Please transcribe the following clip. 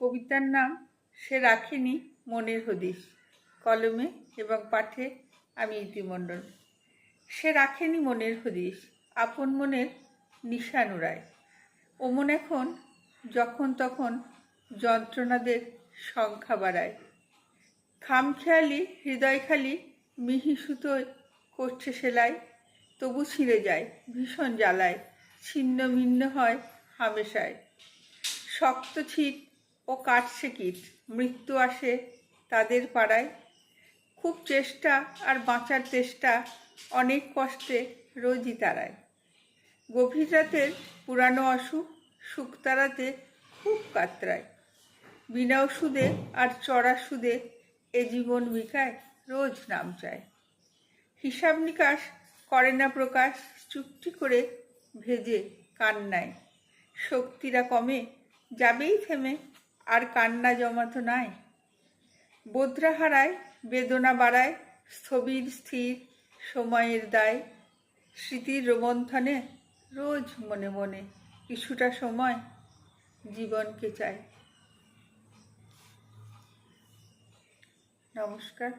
কবিতার নাম সে রাখেনি মনের হদিশ। কলমে এবং পাঠে আমি ইতিমণ্ডল। সে রাখেনি মনের হদিশ, আপন মনের নিশান নিশানুরায়। ওমন এখন যখন তখন যন্ত্রণাদের সংখ্যা বাড়ায়। খামখেয়ালি হৃদয় খালি মিহি সুতোয় করছে সেলাই, তবু ছিঁড়ে যায়, ভীষণ জ্বালায়, ছিন্ন ভিন্ন হয় হামেশায়। শক্ত ছিট ও কাটছে কীট। মৃত্যু আসে তাদের পাড়ায়। খুব চেষ্টা আর বাঁচার চেষ্টা, অনেক কষ্টে রোজই তারায়। গভীর রাতের পুরানো অসুখ সুখ খুব কাতরায়। বিনা ওষুধে আর চড়া সুদে এ জীবন বিকায় রোজ নাম চায়। হিসাব নিকাশ করে না প্রকাশ, চুপটি করে ভেজে কান্নায়। শক্তিরা কমে, যাবেই থেমে আর কান্না জমাতো নাই। বোধরা হারায়, বেদনা বাড়ায়, স্থবির স্থির সময়ের দায়। স্মৃতির রোমন্থনে রোজ মনে মনে কিছুটা সময় জীবনকে চায়। নমস্কার।